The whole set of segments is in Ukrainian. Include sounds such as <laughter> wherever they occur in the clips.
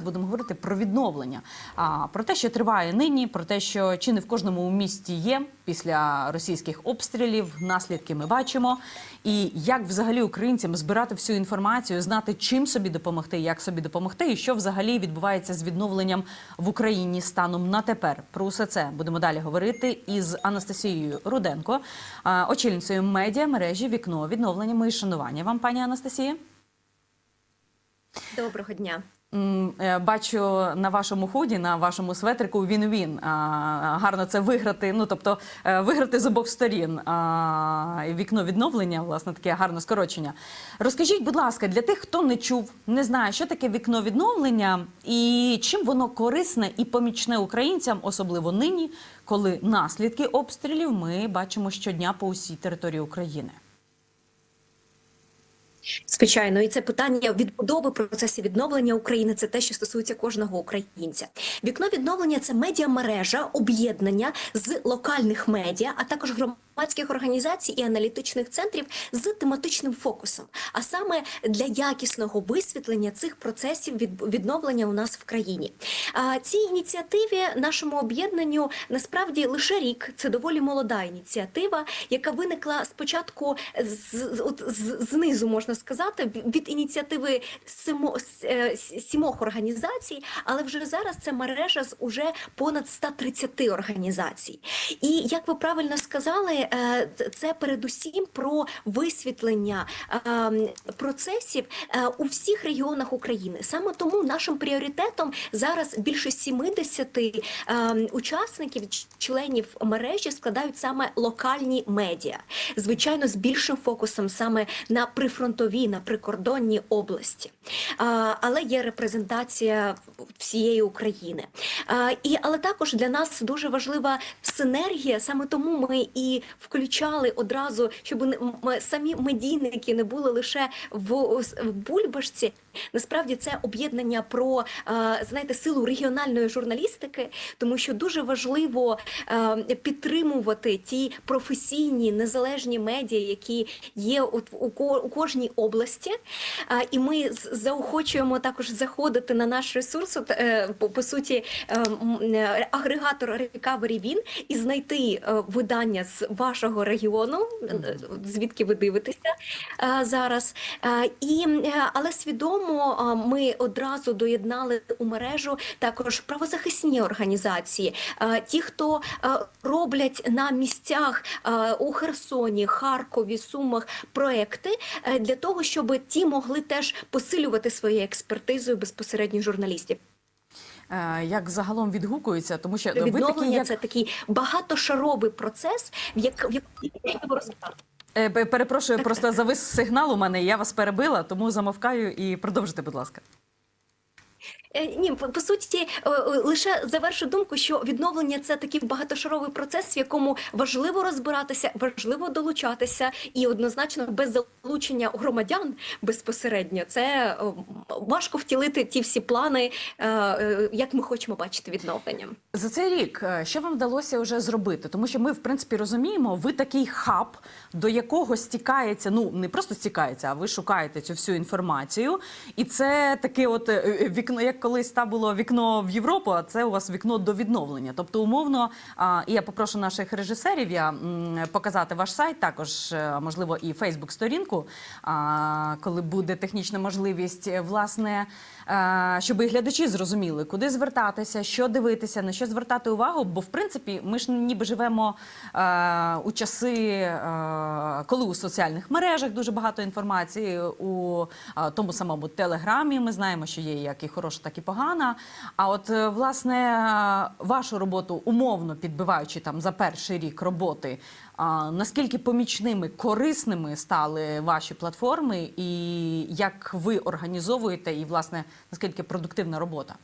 Будемо говорити про відновлення, а про те, що триває нині, про те, що чи не в кожному місті є після російських обстрілів. Наслідки ми бачимо. І як взагалі українцям збирати всю інформацію, знати, чим собі допомогти, як собі допомогти, і що взагалі відбувається з відновленням в Україні станом на тепер. Про усе це будемо далі говорити із Анастасією Руденко, очільницею медіа мережі Вікно відновлення. Мої шанування вам, пані Анастасія. Доброго дня. Е, Бачу на вашому ході, на вашому светрику він-він. Гарно це виграти. Ну тобто е, виграти з обох сторін. Вікно відновлення, власне, таке гарне скорочення. Розкажіть, будь ласка, для тих, хто не чув, не знає, що таке вікно відновлення і чим воно корисне і помічне українцям, особливо нині, коли наслідки обстрілів ми бачимо щодня по усій території України. Звичайно, і це питання відбудови процесу відновлення України. Це те, що стосується кожного українця. Вікно відновлення це медіамережа, об'єднання з локальних медіа, а також громадських організацій і аналітичних центрів з тематичним фокусом, а саме для якісного висвітлення цих процесів від- відновлення у нас в країні. Цій ініціативі нашому об'єднанню насправді лише рік. Це доволі молода ініціатива, яка виникла спочатку з, от, з, знизу, можна сказати, від- ініціативи симо, с- е, сімох організацій, але вже зараз це мережа з уже понад 130 організацій. І як ви правильно сказали, це передусім про висвітлення е, процесів е, у всіх регіонах України. Саме тому нашим пріоритетом зараз більше 70 е, учасників, членів мережі складають саме локальні медіа, звичайно, з більшим фокусом саме на прифронтові, на прикордонні області. Але є репрезентація всієї України. І але також для нас дуже важлива синергія. Саме тому ми і включали одразу, щоб самі медійники не були лише в, в бульбашці. Насправді це об'єднання про е, знаєте силу регіональної журналістики, тому що дуже важливо е, підтримувати ті професійні незалежні медіа, які є у кожній області. І ми заохочуємо також заходити на наш ресурс, е, по, суті, агрегатор Recovery Він і знайти видання з вашого регіону, звідки ви дивитеся зараз. І але свідомо е, ми одразу доєднали у мережу також правозахисні організації, ті, хто роблять на місцях у Херсоні, Харкові, Сумах проекти е, для того, щоб ті могли теж посилювати своєю експертизою безпосередньо журналістів. Е, Як загалом відгукується, тому що ви такі, Відновлення як це такий багатошаровий процес, в як в якому можливо розглядати. Е, Перепрошую, просто завис сигнал у мене. Я вас перебила, тому замовкаю і продовжуйте, будь ласка. Е, Ні, по, суті, е, е, лише завершу думку, що відновлення це такий багатошаровий процес, в якому важливо розбиратися, важливо долучатися, і однозначно без залучення громадян безпосередньо це важко втілити ті всі плани, як ми хочемо бачити відновлення. За цей рік що вам вдалося вже зробити? Тому що ми, в принципі, розуміємо, ви такий хаб, до якого стікається, ну не просто стікається, а ви шукаєте цю всю інформацію. І це таке, от вікно, як колись та було вікно в Європу, а це у вас вікно до відновлення. Тобто, умовно, і я попрошу наших режисерів я показати ваш сайт, також е, можливо і Фейсбук-сторінку, коли буде технічна можливість, е, власне, е, щоб і глядачі зрозуміли, куди звертатися, що дивитися, на що звертати увагу. Бо в принципі ми ж ніби живемо у часи, коли у соціальних мережах дуже багато інформації, у тому самому телеграмі ми знаємо, що є як і хороша, так і погана. А от е, власне е, вашу роботу умовно підбиваючи там за перший рік роботи. А наскільки помічними, корисними стали ваші платформи, і як ви організовуєте, і власне наскільки продуктивна робота?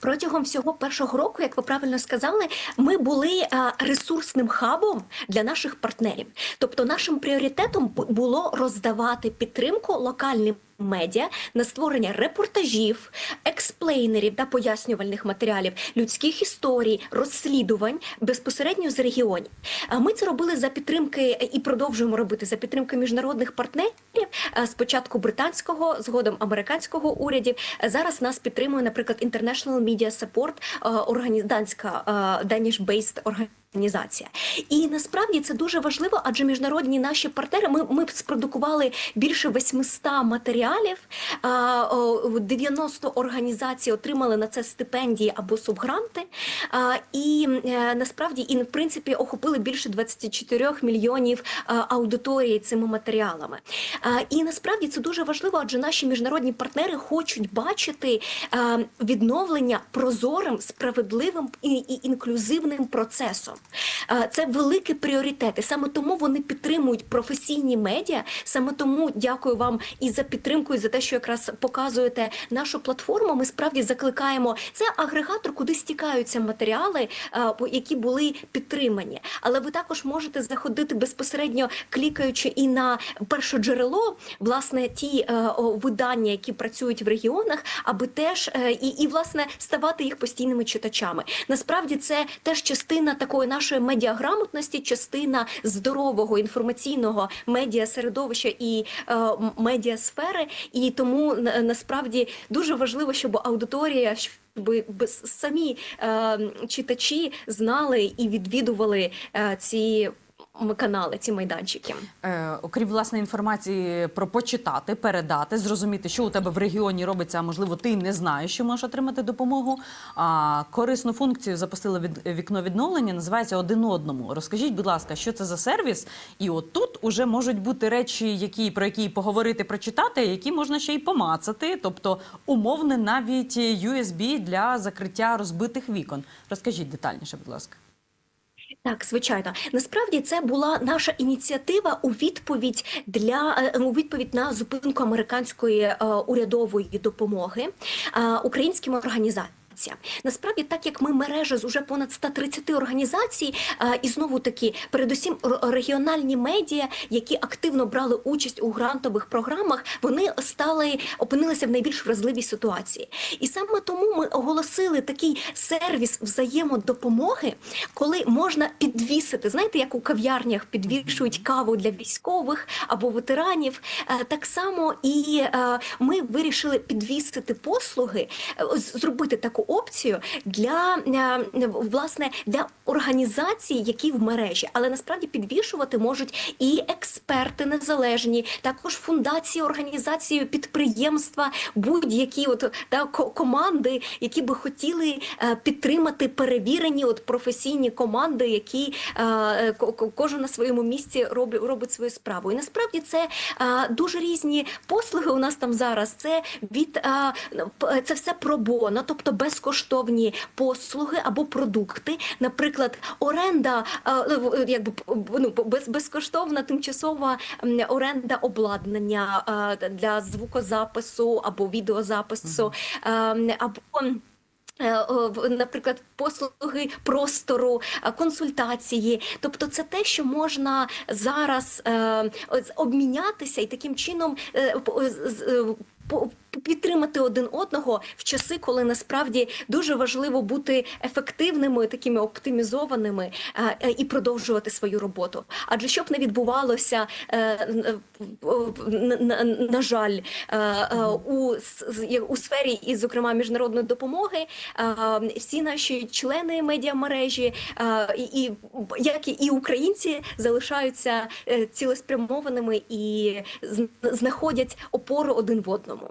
Протягом всього першого року, як ви правильно сказали, ми були е, ресурсним хабом для наших партнерів. Тобто, нашим пріоритетом було роздавати підтримку локальним медіа на створення репортажів, експлейнерів та пояснювальних матеріалів, людських історій, розслідувань безпосередньо з регіонів. А Ми це робили за підтримки і продовжуємо робити за підтримки міжнародних партнерів. Спочатку британського, згодом американського урядів. Зараз нас підтримує, наприклад, International Media Support, органі... данська е, Danish-based організація. І насправді це дуже важливо, адже міжнародні наші партнери. Ми, ми спродукували більше 800 матеріалів. а, 90 організацій отримали на це стипендії або субгранти. І е, насправді і в принципі охопили більше 24 мільйонів аудиторії цими матеріалами. І насправді це дуже важливо, адже наші міжнародні партнери хочуть бачити е, відновлення прозорим, справедливим і інклюзивним процесом. Це великий пріоритет. І саме тому вони підтримують професійні медіа. Саме тому дякую вам і за підтримку, і за те, що якраз показуєте нашу платформу. Ми справді закликаємо. Це агрегатор, куди стікаються матеріали, які були підтримані. Але ви також можете заходити безпосередньо клікаючи і на перше джерело, власне, ті е, видання, які працюють в регіонах, аби теж е, і, і власне ставати їх постійними читачами. Насправді це теж частина такої нашої медіаграмотності, частина здорового інформаційного медіасередовища і е, медіасфери. І тому на- насправді дуже важливо, щоб аудиторія. щоб самі е, читачі знали і відвідували е, ці канали, ці майданчики. Е, окрім власне інформації про почитати, передати, зрозуміти, що у тебе в регіоні робиться, а можливо, ти не знаєш, що можеш отримати допомогу. А корисну функцію запустили від вікно відновлення, називається один одному. Розкажіть, будь ласка, що це за сервіс? І от тут уже можуть бути речі, які про які поговорити, прочитати, які можна ще й помацати, тобто умовне навіть USB для закриття розбитих вікон. Розкажіть детальніше, будь ласка. Так, звичайно, насправді це була наша ініціатива у відповідь для е, у відповідь на зупинку американської е, урядової допомоги е, українським організаціям. Насправді, так як ми мережа з уже понад 130 організацій, е, і знову таки, передусім, регіональні медіа, які активно брали участь у грантових програмах, вони стали опинилися в найбільш вразливій ситуації. І саме тому ми оголосили такий сервіс взаємодопомоги, коли можна підвісити, знаєте, як у кав'ярнях підвішують каву для військових або ветеранів. Е, Так само і е, ми вирішили підвісити послуги, зробити таку опцію для е, власне для організацій, які в мережі, але насправді підвішувати можуть і експерти незалежні, також фундації, організації, підприємства, будь-які от та команди, які би хотіли е, підтримати перевірені от професійні команди, які е, е, ко- ко- кожен на своєму місці робить, робить свою справу. І насправді це е, дуже різні послуги. У нас там зараз це від е, це все пробоно, тобто безкоштовні послуги або продукти. Наприклад, оренда, е, е, якби ну, без, безкоштовна тимчасова оренда обладнання е, для звукозапису або відеозапису, е, або Наприклад, послуги простору, консультації, тобто це те, що можна зараз обмінятися і таким чином підтримати один одного в часи, коли насправді дуже важливо бути ефективними, такими оптимізованими е, е, і продовжувати свою роботу. Адже щоб не відбувалося, е, на, жаль, у, сфері і, зокрема, міжнародної допомоги, всі наші члени медіамережі, і, як і українці залишаються цілеспрямованими і зн- знаходять опору один в одному.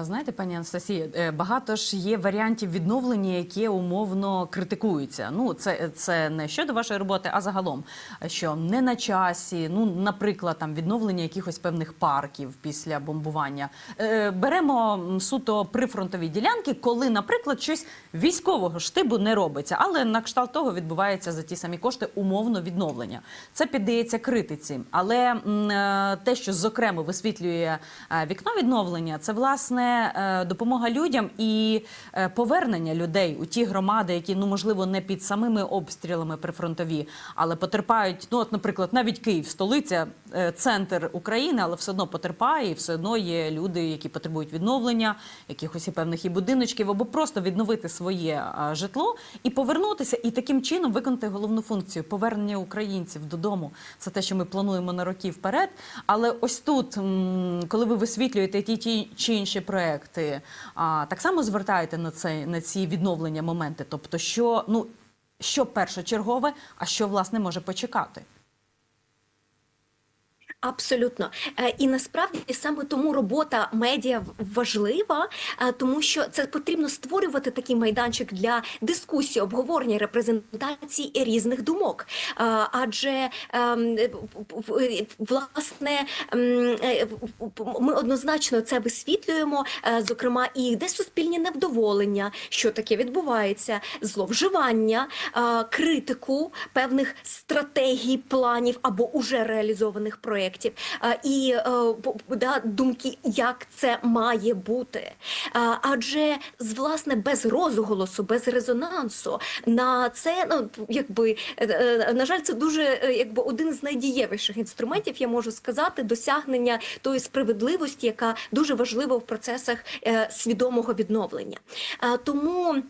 Знаєте, пані Анастасія, е, багато ж є варіантів відновлення, які умовно критикуються. Ну, це, це не щодо вашої роботи, а загалом, що не на часі. Ну, наприклад, там відновлення якихось певних парків після бомбування. Е, Беремо суто прифронтові ділянки, коли, наприклад, щось військового штибу не робиться, але на кшталт того відбувається за ті самі кошти умовно відновлення. Це піддається критиці. Але е, те, що зокрема висвітлює вікно відновлення, це власне. Власне е, допомога людям і е, повернення людей у ті громади, які ну можливо не під самими обстрілами прифронтові, але потерпають. Ну, от, наприклад, навіть Київ, столиця, е, центр України, але все одно потерпає, і все одно є люди, які потребують відновлення, якихось і певних і будиночків, або просто відновити своє житло і повернутися, і таким чином виконати головну функцію повернення українців додому. Це те, що ми плануємо на роки вперед. Але ось тут, коли ви висвітлюєте ті, ті чи інші проекти, а, так само звертаєте на це на ці відновлення моменти, тобто, що ну що першочергове, а що власне може почекати. Абсолютно, Е, і насправді саме тому робота медіа важлива, е, тому що це потрібно створювати такий майданчик для дискусії, обговорення, репрезентації різних думок. Е, Адже ем, власне ем, ми однозначно це висвітлюємо, зокрема, і де суспільні невдоволення, що таке відбувається, зловживання, критику певних стратегій, планів або уже реалізованих проєктів, е, і е, да, думки, як це має бути. Адже з власне без розголосу, без резонансу на це, ну якби е, е, на жаль, це дуже якби один з найдієвіших інструментів, я можу сказати, досягнення тої справедливості, яка дуже важлива в процесах свідомого відновлення. Тому.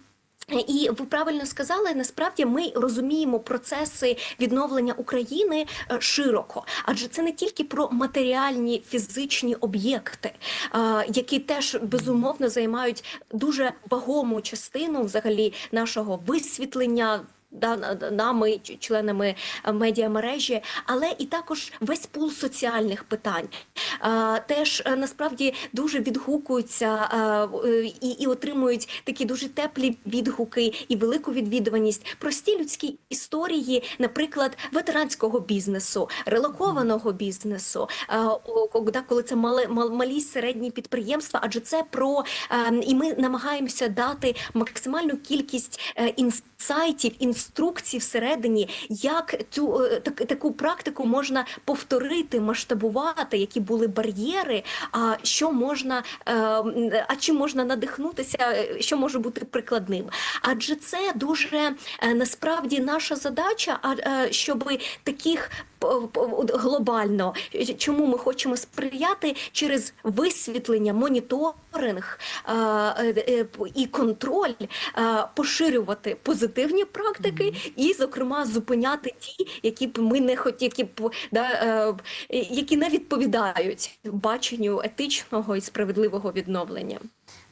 І ви правильно сказали, насправді ми розуміємо процеси відновлення України е, широко, адже це не тільки про матеріальні фізичні об'єкти, е, які теж безумовно займають дуже вагому частину взагалі нашого висвітлення. Нами, членами е, медіамережі, але і також весь пул соціальних питань теж е, насправді дуже відгукуються е, і, і отримують такі дуже теплі відгуки і велику відвідуваність. Прості людські історії, наприклад, ветеранського бізнесу, релокованого бізнесу, коли це мали, мал- малі середні підприємства, адже це про е, і ми намагаємося дати максимальну кількість інсайтів, інструкцій всередині, як цю е, так, таку практику можна повторити, масштабувати, які були бар'єри, а що можна, е, а чим можна надихнутися, е, що може бути прикладним. Адже це дуже насправді наша задача, а щоб таких глобально, чому ми хочемо сприяти через висвітлення, моніторинг е, е, е, і контроль, поширювати позитивні практики і, зокрема, зупиняти ті, які б ми не хотіли, які б да, які не відповідають баченню етичного і справедливого відновлення.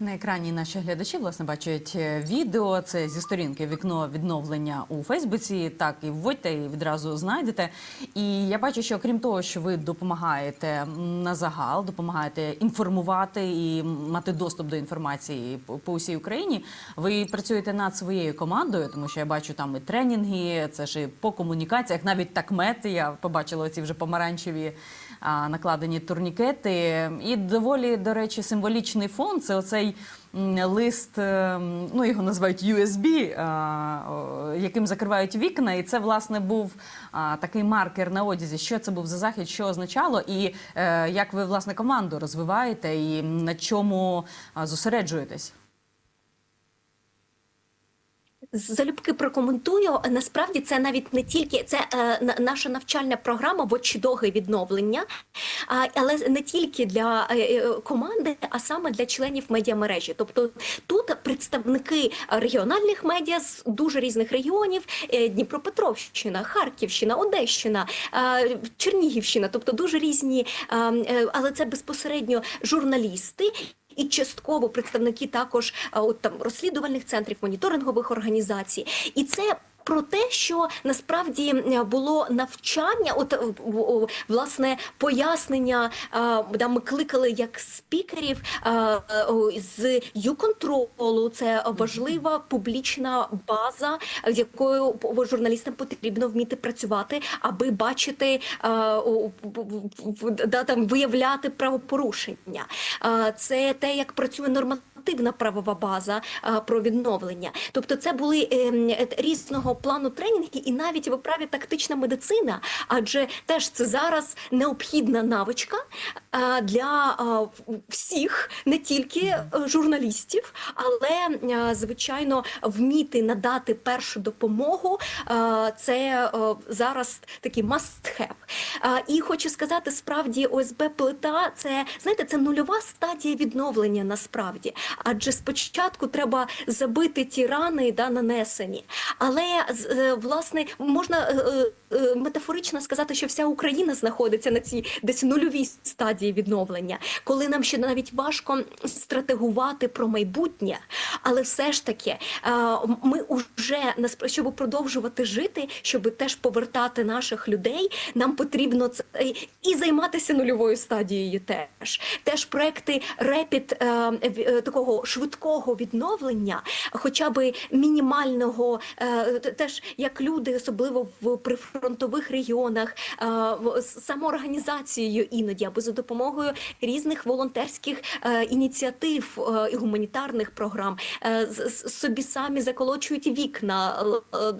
На екрані наші глядачі власне бачать е, відео. Це зі сторінки вікно відновлення у Фейсбуці. Так і вводьте і відразу знайдете. І я бачу, що крім того, що ви допомагаєте на загал, допомагаєте інформувати і мати доступ до інформації по, усій Україні. Ви працюєте над своєю командою, тому що я бачу там і тренінги, це ж і по комунікаціях, навіть такмети. Я побачила ці вже помаранчеві накладені турнікети. І доволі, до речі, символічний фон це оцей лист, е, ну його називають USB, яким закривають вікна. І це, власне, був такий маркер на одязі. Що це був за захід, що означало, і е, як ви власне команду розвиваєте, і на чому зосереджуєтесь? Залюбки прокоментую. Насправді це навіть не тільки це е, на- наша навчальна програма «Вочідоги відновлення, а, але не тільки для е, е, команди, а саме для членів медіамережі. Тобто тут представники регіональних медіа з дуже різних регіонів: е, Дніпропетровщина, Харківщина, Одещина, е, Чернігівщина, тобто дуже різні, е, е, але це безпосередньо журналісти. І частково представники також а, от там розслідувальних центрів, моніторингових організацій, і це. Про те, що насправді було навчання, от власне пояснення, да, ми кликали як спікерів з ЮКонтролу. Це важлива публічна база, з якою журналістам потрібно вміти працювати, аби бачити да, там виявляти правопорушення. Це те, як працює нормативна нормативна правова база про відновлення. Тобто, це були ем, е, різного плану тренінги, і навіть ви праві тактична медицина, адже теж це зараз необхідна навичка для всіх, не тільки е, журналістів, але е, звичайно вміти надати першу допомогу. е, Це е, зараз такий must have. І хочу сказати, справді ОСБ плита це знаєте, це нульова стадія відновлення насправді. Адже спочатку треба забити ті рани, да, нанесені. Але е, власне можна е, е, метафорично сказати, що вся Україна знаходиться на цій десь нульовій стадії відновлення, коли нам ще навіть важко стратегувати про майбутнє, але все ж таки ми вже щоб продовжувати жити, щоб теж повертати наших людей, нам потрібно це і займатися нульовою стадією. Теж теж проекти в- е, такого швидкого відновлення, хоча би мінімального, е, теж як люди, особливо в прифронтових регіонах, е, самоорганізацією іноді або за допомогою різних волонтерських е, ініціатив і гуманітарних програм, собі самі заколочують вікна,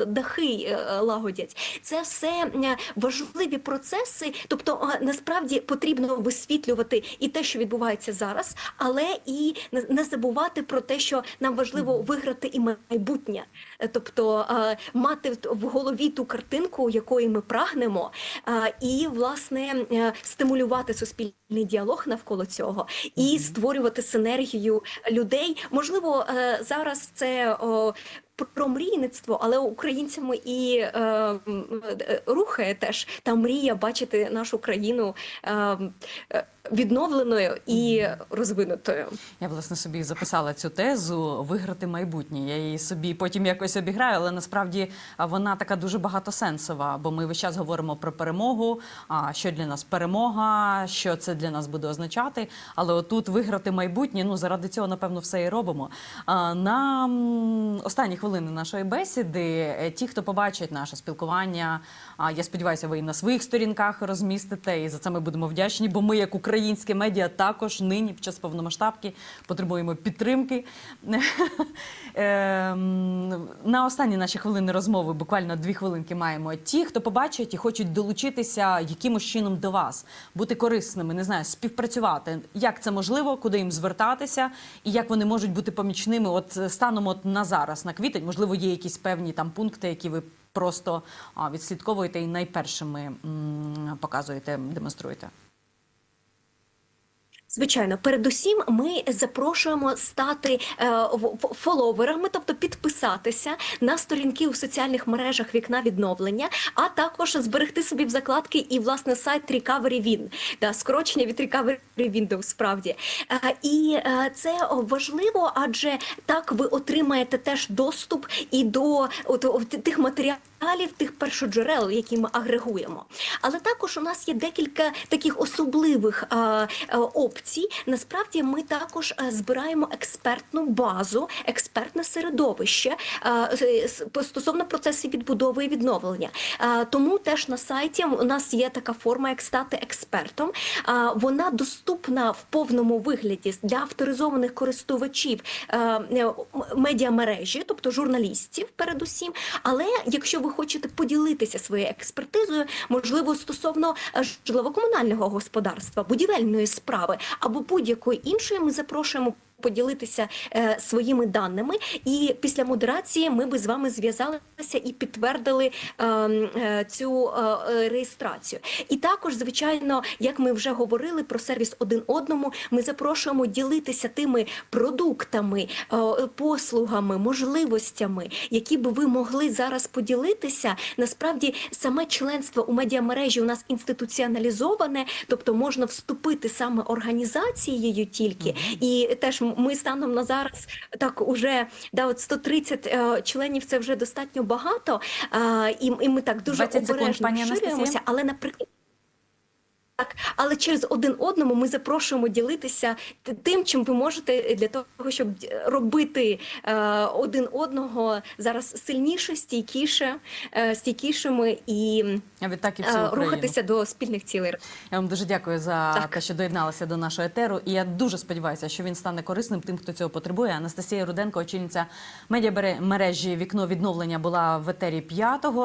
дахи лагодять. Це все важливі процеси. Тобто, насправді потрібно висвітлювати і те, що відбувається зараз, але і не забувати про те, що нам важливо виграти і майбутнє. Е, Тобто е, мати в- голові ту картинку, якої ми прагнемо, е, і власне стимулювати суспільний діалог навколо цього і створювати синергію людей. Можливо, зараз це про мрійництво, але українцями і е, рухає теж та мрія бачити нашу країну е, відновленою і розвинутою. Я власне собі записала цю тезу виграти майбутнє. Я її собі потім якось обіграю, але насправді вона така дуже багатосенсова, бо ми весь час говоримо про перемогу. А що для нас перемога, що це для нас буде означати. Але отут виграти майбутнє. Ну заради цього напевно все і робимо. На м, останні хвилини нашої бесіди, е, ті, хто побачить наше спілкування, а, я сподіваюся, ви і на своїх сторінках розмістите. І за це ми будемо вдячні, бо ми, як українське медіа, також нині під час повномасштабки потребуємо підтримки. <laughs> Ем, На останні наші хвилини розмови, буквально дві хвилинки маємо. Ті, хто побачить і хочуть долучитися якимось чином до вас, бути корисними, не знаю, співпрацювати. Як це можливо, куди їм звертатися, і як вони можуть бути помічними? От е, станом от на зараз, на квітень, можливо, є якісь певні там пункти, які ви просто відслідковуєте і найпершими показуєте, демонструєте. Звичайно, передусім ми запрошуємо стати е, фоловерами, тобто підписатися на сторінки у соціальних мережах вікна відновлення, а також зберегти собі в закладки і власне сайт Recovery Win, да, скорочення від Recovery Windows, справді. Е, і е, це важливо, адже так ви отримаєте теж доступ і до от, от, тих матеріалів. Тих першоджерел, які ми агрегуємо, але також у нас є декілька таких особливих а, а, опцій. Насправді, ми також а, збираємо експертну базу, експертне середовище а, стосовно процесів відбудови і відновлення. А, тому теж на сайті у нас є така форма, як стати експертом. А, вона доступна в повному вигляді для авторизованих користувачів е, е, медіамережі, тобто журналістів, передусім. Але якщо ви хочете поділитися своєю експертизою, можливо, стосовно е, житлово-комунального господарства, будівельної справи або будь-якої іншої, ми запрошуємо. Поділитися е, своїми даними, і після модерації ми би з вами зв'язалися і підтвердили е, е, цю е, е, реєстрацію. І також, звичайно, як ми вже говорили про сервіс один одному, ми запрошуємо ділитися тими продуктами, е, послугами, можливостями, які би ви могли зараз поділитися. Насправді, саме членство у медіамережі у нас інституціоналізоване, тобто можна вступити саме організацією тільки. І теж ми станом на зараз так уже да, от 130 е, членів це вже достатньо багато. е, і, і ми так дуже 20 секунд, обережно поширюємося, але наприклад. Так, але через один одному ми запрошуємо ділитися тим, чим ви можете для того, щоб робити е, один одного зараз сильніше, стійкіше, е, стійкішими і А відтак і е, всю рухатися до спільних цілей. Я вам дуже дякую за Так. те, що доєдналися до нашого етеру. І я дуже сподіваюся, що він стане корисним тим, хто цього потребує. Анастасія Руденко, очільниця медіамережі Вікно відновлення була в етері п'ятого.